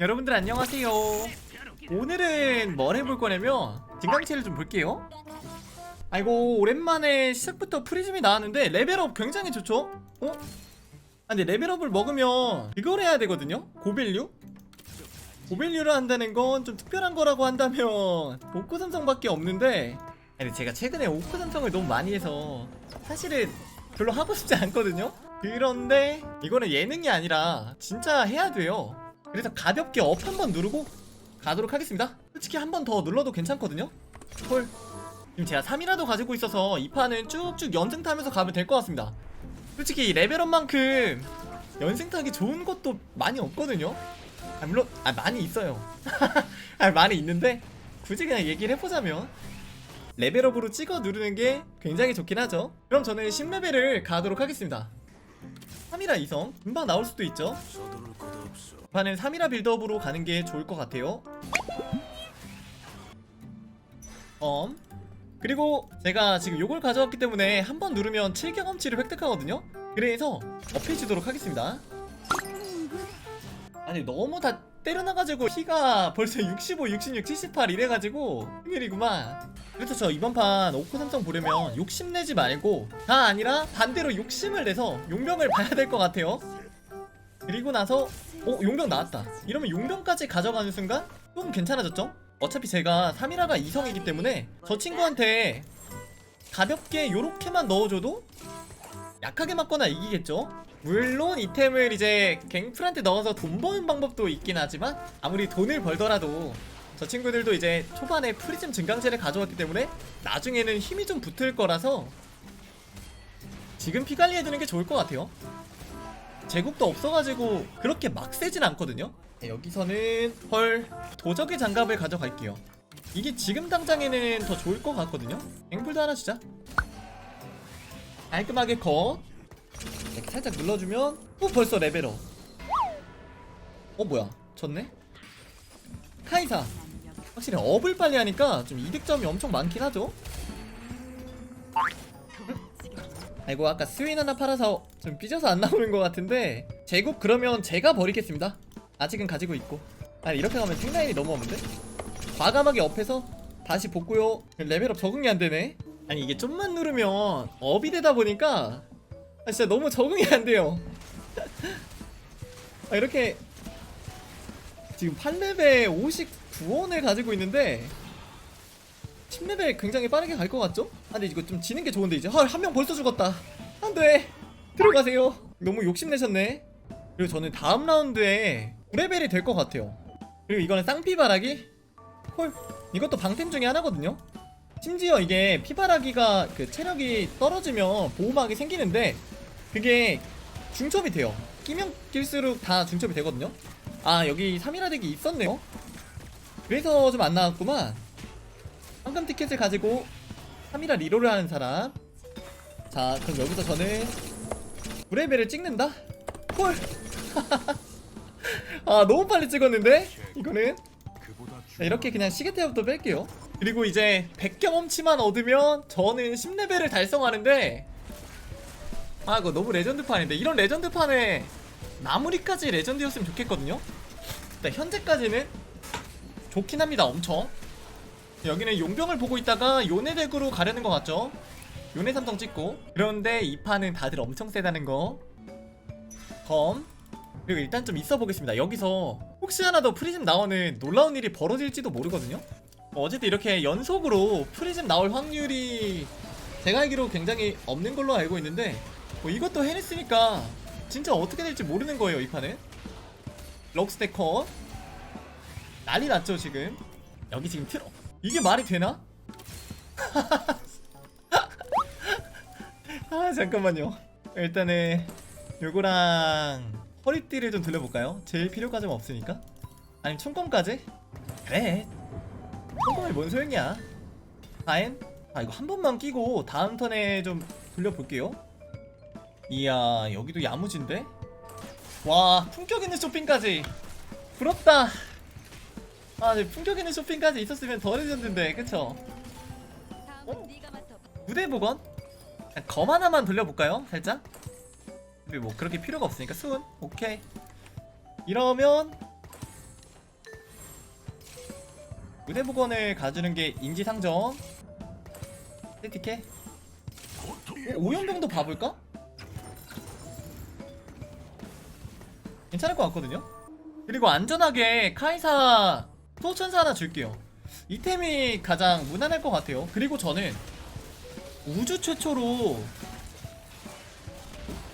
여러분들 안녕하세요. 오늘은 뭘 해볼 거냐면 진강체를 좀 볼게요. 아이고 오랜만에 시작부터 프리즘이 나왔는데 레벨업 굉장히 좋죠? 어? 아, 근데 레벨업을 먹으면 이걸 해야 되거든요? 고밸류? 고밸류를 한다는 건 좀 특별한 거라고 한다면 오크 삼성밖에 없는데 아니 제가 최근에 오크 삼성을 너무 많이 해서 사실은 별로 하고 싶지 않거든요? 그런데 이거는 예능이 아니라 진짜 해야 돼요 그래서 가볍게 업 한 번 누르고 가도록 하겠습니다. 솔직히 한 번 더 눌러도 괜찮거든요. 헐 지금 제가 3이라도 가지고 있어서 이 판은 쭉쭉 연승 타면서 가면 될 것 같습니다. 솔직히 레벨업만큼 연승 타기 좋은 것도 많이 없거든요. 아, 물론 아 많이 있어요. 아 많이 있는데 굳이 그냥 얘기를 해보자면 레벨업으로 찍어 누르는 게 굉장히 좋긴 하죠. 그럼 저는 10레벨을 가도록 하겠습니다 3이라 2성 금방 나올 수도 있죠. 판은 3이라 빌드업으로 가는 게 좋을 것 같아요. 엄. 그리고 제가 지금 요걸 가져왔기 때문에 한 번 누르면 7경험치를 획득하거든요. 그래서 업해주도록 하겠습니다. 아니 너무 다 때려놔가지고 피가 벌써 65, 66, 78 이래가지고 큰일이구만 그래서 저 이번 판 오코 삼성 보려면 욕심 내지 말고 다 아니라 반대로 욕심을 내서 용병을 봐야 될 것 같아요 그리고 나서 어? 용병 나왔다 이러면 용병까지 가져가는 순간 좀 괜찮아졌죠? 어차피 제가 3이라가 2성이기 때문에 저 친구한테 가볍게 요렇게만 넣어줘도 약하게 맞거나 이기겠죠? 물론 이템을 이제 갱플한테 넣어서 돈 버는 방법도 있긴 하지만 아무리 돈을 벌더라도 저 친구들도 이제 초반에 프리즘 증강제를 가져왔기 때문에 나중에는 힘이 좀 붙을 거라서 지금 피 관리해두는 게 좋을 것 같아요. 제국도 없어가지고 그렇게 막 세진 않거든요. 네, 여기서는 헐 도적의 장갑을 가져갈게요. 이게 지금 당장에는 더 좋을 것 같거든요. 앵플도 하나 주자. 깔끔하게 컷 이렇게 살짝 눌러주면 또 벌써 레벨업. 어 뭐야? 졌네? 카이사. 확실히 업을 빨리 하니까 좀 이득점이 엄청 많긴 하죠? 아이고 아까 스윈 하나 팔아서 좀 삐져서 안 나오는 것 같은데 제국 그러면 제가 버리겠습니다. 아직은 가지고 있고. 아니 이렇게 가면 생라인이 없는데? 과감하게 업해서 다시 복구요. 레벨업 적응이 안 되네? 아니 이게 좀만 누르면 업이 되다 보니까 아 진짜 너무 적응이 안 돼요. 아 이렇게 지금 8레벨 59원을 가지고 있는데 10레벨 굉장히 빠르게 갈 것 같죠? 아 근데 이거 좀 지는 게 좋은데 이제 헐한명 벌써 죽었다. 안돼. 들어가세요. 너무 욕심내셨네. 그리고 저는 다음 라운드에 9레벨이 될 것 같아요. 그리고 이거는 쌍피바라기? 헐 이것도 방템 중에 하나거든요 심지어 이게 피바라기가 그 체력이 떨어지면 보호막이 생기는데 그게 중첩이 돼요. 끼면 낄수록 다 중첩이 되거든요. 아 여기 3이라 덱이 있었네요. 그래서 좀 안 나왔구만. 황금 티켓을 가지고 3이라 리로를 하는 사람. 자 그럼 여기서 저는 9레벨을 찍는다? 헐. 아 너무 빨리 찍었는데? 이거는? 자, 이렇게 그냥 시계태부터 뺄게요 그리고 이제 100경험치만 얻으면 저는 10레벨을 달성하는데 아 이거 너무 레전드판인데. 이런 레전드판에 마무리까지 레전드였으면 좋겠거든요? 일단 현재까지는 좋긴 합니다 엄청. 여기는 용병을 보고 있다가 요네 덱으로 가려는 것 같죠? 요네 삼성 찍고. 그런데 이 판은 다들 엄청 세다는 거. 검. 그리고 일단 좀 있어 보겠습니다. 여기서 혹시 하나 더 프리즘 나오는 놀라운 일이 벌어질지도 모르거든요? 뭐 어쨌든 이렇게 연속으로 프리즘 나올 확률이 제가 알기로 굉장히 없는 걸로 알고 있는데 뭐 이것도 해냈으니까 진짜 어떻게 될지 모르는 거예요 이 판은. 럭스테커. 난리 났죠 지금. 여기 지금 틀어 이게 말이 되나? 아 잠깐만요. 일단은 요거랑 허리띠를 좀 들려볼까요? 제일 좀 없으니까? 아니면 총검까지? 그래 총검이 뭔 소용이야 다엔? 아 이거 한 번만 끼고 다음 턴에 좀 돌려볼게요 이야 여기도 야무진데? 와 품격 있는 쇼핑까지 부럽다 아 네, 품격 있는 쇼핑까지 있었으면 더 레전드인데 그쵸? 어? 무대 복원? 검 하나만 돌려볼까요? 살짝? 뭐 그렇게 필요가 없으니까 순 오케이 이러면 의대복원을 가주는 게 인지상정 세티케 어, 오연병도 봐볼까? 괜찮을 것 같거든요 그리고 안전하게 카이사 소천사 하나 줄게요 이템이 가장 무난할 것 같아요 그리고 저는 우주 최초로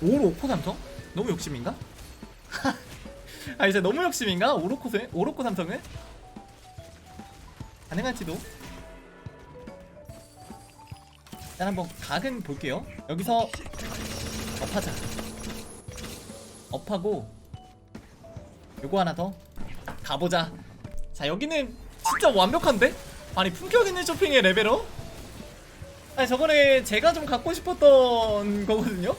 오로코 삼성? 너무 욕심인가? 아 이제 너무 욕심인가? 오로코세? 오로코 삼성은? 가능할지도. 일단 한번 각은 볼게요. 여기서 업하자. 업하고 요거 하나 더 가보자. 자 여기는 진짜 완벽한데? 아니 품격 있는 쇼핑의 레벨업? 아니 저번에 제가 좀 갖고 싶었던 거거든요?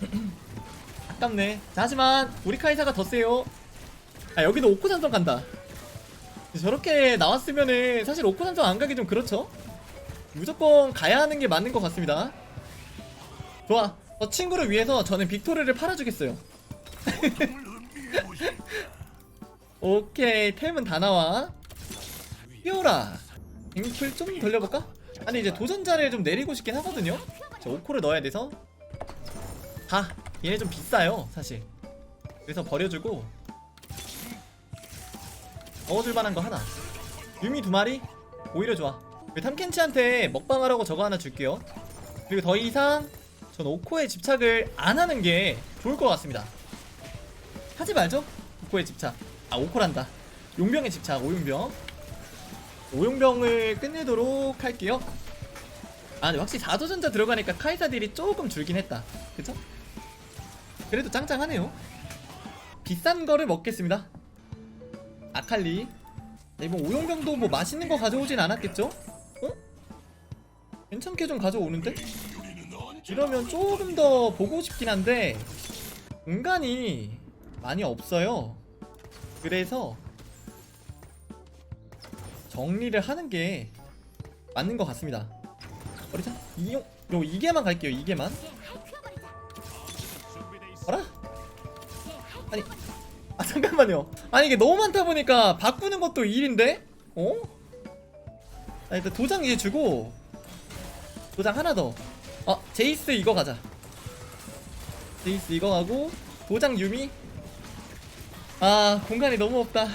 아깝네. 자 하지만 우리 카이사가 더 세요. 아 여기도 오코 산성 간다 저렇게 나왔으면은 사실 오코 산성 안 가기 좀 그렇죠? 무조건 가야 하는 게 맞는 것 같습니다. 좋아. 저 친구를 위해서 저는 빅토르를 팔아주겠어요. 오케이. 템은 다 나와. 피오라. 잉플 좀 돌려볼까? 아니 이제 도전자를 좀 내리고 싶긴 하거든요. 자 5코를 넣어야 돼서. 가 얘네 좀 비싸요 사실. 그래서 버려주고 넣어줄 만한 거 하나. 유미 두 마리? 오히려 좋아. 탐켄치한테 먹방하라고 저거 하나 줄게요. 그리고 더 이상 전 오코에 집착을 안 하는 게 좋을 것 같습니다. 하지 말죠. 오코에 집착. 아 오코란다. 용병에 집착 오용병. 오용병을 끝내도록 할게요. 아 근데 확실히 4도전자 들어가니까 카이사 딜이 조금 줄긴 했다. 그쵸? 그래도 짱짱하네요. 비싼 거를 먹겠습니다 아칼리 네, 이번 오용병도 뭐 맛있는 거 가져오진 않았겠죠? 어? 괜찮게 좀 가져오는데? 이러면 조금 더 보고 싶긴 한데 공간이 많이 없어요 그래서 정리를 하는 게 맞는 것 같습니다 버리자 이용 요 이게만 갈게요 이게만 어라? 아니 아 잠깐만요 아니 이게 너무 많다 보니까 바꾸는 것도 일인데? 어? 아 일단 도장 이제 주고 도장 하나 더 어, 제이스 이거 가자 제이스 이거 가고 도장 유미 아 공간이 너무 없다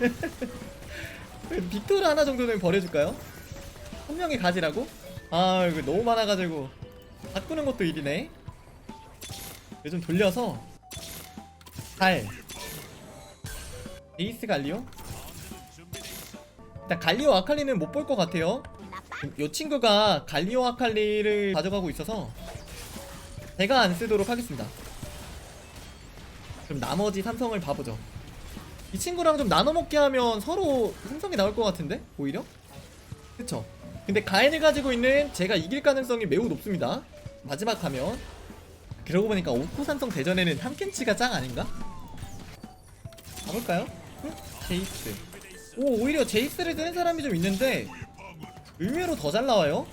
빅토르 하나 정도는 버려줄까요? 한 명이 가지라고? 아 이거 너무 많아가지고 바꾸는 것도 일이네 좀 돌려서 갈 에이스 갈리오? 일단 갈리오 아칼리는 못 볼 것 같아요. 요 친구가 갈리오 아칼리를 가져가고 있어서 제가 안 쓰도록 하겠습니다. 그럼 나머지 삼성을 봐보죠. 이 친구랑 좀 나눠 먹게 하면 서로 승성이 나올 것 같은데? 오히려? 그쵸. 근데 가엔을 가지고 있는 제가 이길 가능성이 매우 높습니다. 마지막 하면. 그러고 보니까 오코 삼성 대전에는 탐켄치가 짱 아닌가? 가볼까요? 응? 제이스. 오 오히려 제이스를 쓰는 사람이 좀 있는데 의외로 더 잘 나와요.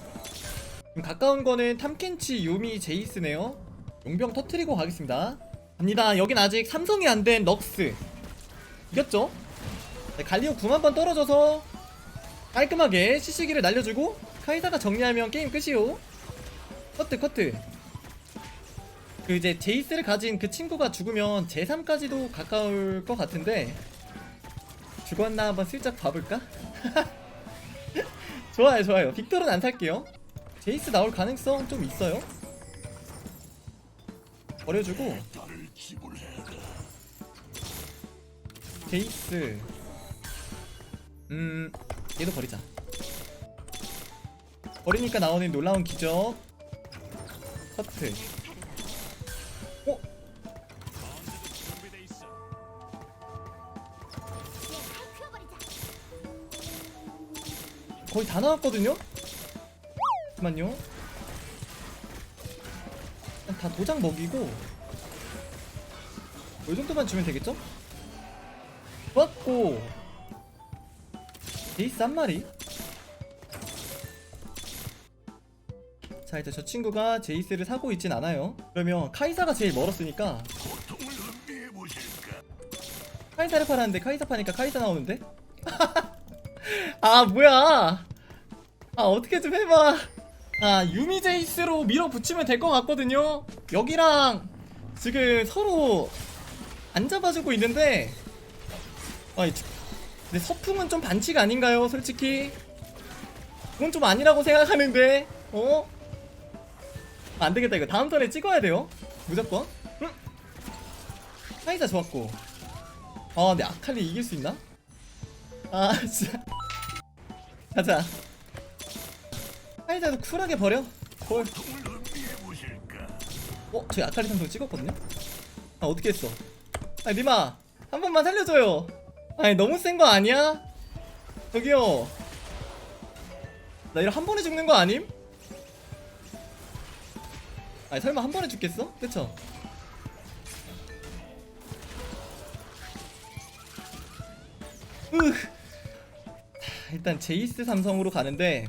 가까운 거는 탐켄치 요미 제이스네요. 용병 터트리고 가겠습니다. 갑니다. 여긴 아직 삼성이 안 된 럭스. 이겼죠? 네, 갈리오 9만 번 떨어져서 깔끔하게 CC기를 날려주고 카이사가 정리하면 게임 끝이요. 커트 커트. 그 이제 제이스를 가진 그 친구가 죽으면 제3까지도 가까울 것 같은데 죽었나 한번 슬쩍 봐볼까? 좋아요 좋아요. 빅토르는 안 살게요. 제이스 나올 가능성 좀 있어요? 버려주고. 제이스. 음 얘도 버리자. 버리니까 나오는 놀라운 기적. 커트 거의 다 나왔거든요? 잠깐만요 다 도장 먹이고 이 정도만 주면 되겠죠? 좋았고 제이스 한 마리 자 이제 저 친구가 제이스를 사고 있진 않아요 그러면 카이사가 제일 멀었으니까 카이사를 팔았는데 카이사 파니까 카이사 나오는데? 아 뭐야? 아 어떻게 좀 해봐. 아 유미 제이스로 밀어붙이면 될 것 같거든요. 여기랑 지금 서로 안 잡아주고 있는데 아 근데 서풍은 좀 반칙 아닌가요 솔직히? 그건 좀 아니라고 생각하는데 어? 아, 안 되겠다. 이거 다음 턴에 찍어야 돼요. 무조건. 응? 사이자 좋았고. 아 근데 아칼리 이길 수 있나? 아 진짜 가자 사이자도 쿨하게 버려 콜 어? 저기 아칼리 선수 찍었거든요? 아 어떻게 했어 아 니마 한 번만 살려줘요 아니 너무 센 거 아니야? 저기요 나 이거 한 번에 죽는 거 아님? 아니 설마 한 번에 죽겠어? 그쵸? 으 일단 제이스 삼성으로 가는데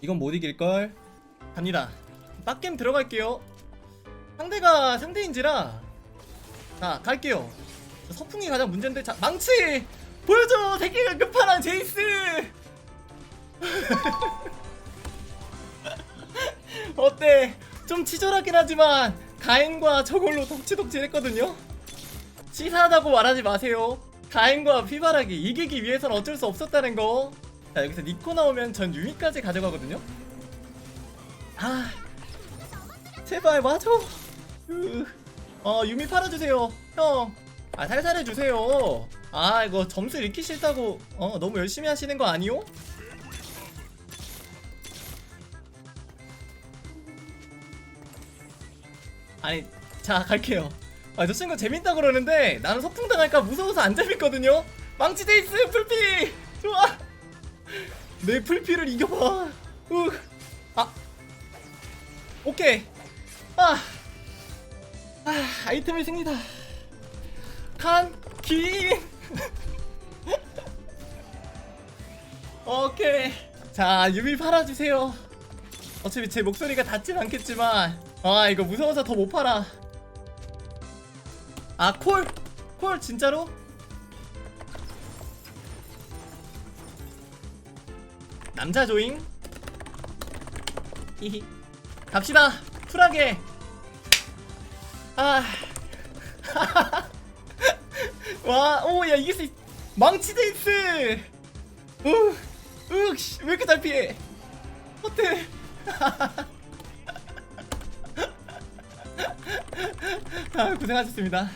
이건 못 이길걸. 갑니다. 빡겜 들어갈게요. 상대가 상대인지라. 자 갈게요. 저 서풍이 가장 문제인데 자 망치 보여줘! 새끼가 끝판왕 제이스! 어때? 좀 치졸하긴 하지만 가인과 저걸로 덕치덕치했거든요? 치사하다고 말하지 마세요. 가인과 피바라기 이기기 위해선 어쩔 수 없었다는 거. 자 여기서 니코 나오면 전 유미까지 가져가거든요? 아 제발 맞아 으. 어 유미 팔아주세요 형 아 살살 해주세요. 아 이거 점수 잃기 싫다고 어 너무 열심히 하시는 거 아니요? 아니 자 갈게요. 아 저 친구 재밌다 그러는데 나는 소풍 당할까 무서워서 안 재밌거든요? 망치 데이스 풀피! 좋아! 내 풀피를 이겨봐. 우. 아! 오케이. 아, 아 아이템의 승리다 칸키 오케이. 자 유미 팔아주세요. 어차피 제 목소리가 닿진 않겠지만. 아 이거 무서워서 더 못 팔아. 아 콜? 콜 진짜로? 남자 조잉? 히히. 갑시다. 쿨하게. 아. 아와오 야 이길 수 있... 망치 데이스! 으으왜 이렇게 잘 피해? 어때? 아 고생하셨습니다.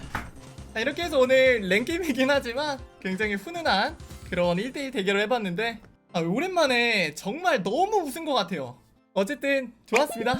자 이렇게 해서 오늘 랭게임이긴 하지만 굉장히 훈훈한 그런 1대1 대결을 해봤는데 아, 오랜만에 정말 너무 웃은 것 같아요. 어쨌든 좋았습니다